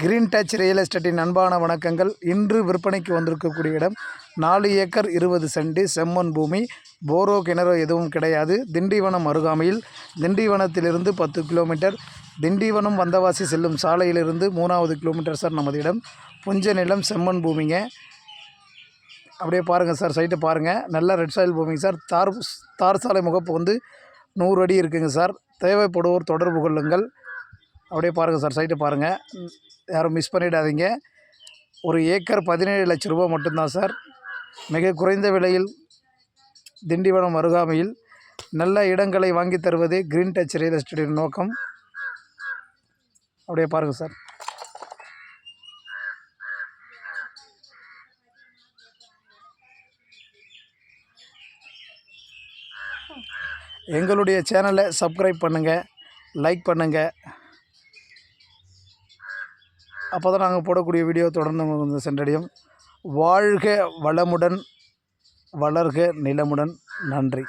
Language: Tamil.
கிரீன் டச் ரியல் எஸ்டேட்டின் அன்பான வணக்கங்கள். இன்று விற்பனைக்கு வந்திருக்கக்கூடிய இடம் நாலு ஏக்கர் இருபது சென்ட் செம்மண் பூமி. போரோ கிணறு எதுவும் கிடையாது. திண்டிவனம் அருகாமையில். திண்டிவனத்திலிருந்து பத்து கிலோமீட்டர். திண்டிவனம் வந்தவாசி செல்லும் சாலையிலிருந்து மூணாவது கிலோமீட்டர் சார் நமது இடம். புஞ்ச நிலம் செம்மண் பூமிங்க. அப்படியே பாருங்கள் சார் சைட்டை பாருங்கள் நல்ல ரெட் சாயில் பூமிங்க சார். தார் தார் சாலை முகப்பு வந்து நூறு அடி இருக்குங்க சார். தேவைப்படுவோர் தொடர்பு கொள்ளுங்கள். அப்படியே பாருங்கள் சார் சைட்டை பாருங்கள் யாரும் மிஸ் பண்ணிடாதீங்க. ஒரு ஏக்கர் பதினேழு லட்ச ரூபா மட்டும்தான் சார். மிக குறைந்த விலையில் திண்டிவனம் அருகாமையில் நல்ல இடங்களை வாங்கி தருவதே கிரீன் டச் ரியல் எஸ்டேட்டின் நோக்கம். அப்படியே பாருங்கள் சார். எங்களுடைய சேனலை சப்ஸ்கிரைப் பண்ணுங்கள் லைக் பண்ணுங்கள் அப்போ தான் நாங்கள் போடக்கூடிய வீடியோ தொடர்ந்து உங்களுக்கு வந்து சென்றடையும். வாழ்க வளமுடன் வளர்க நிலமுடன். நன்றி.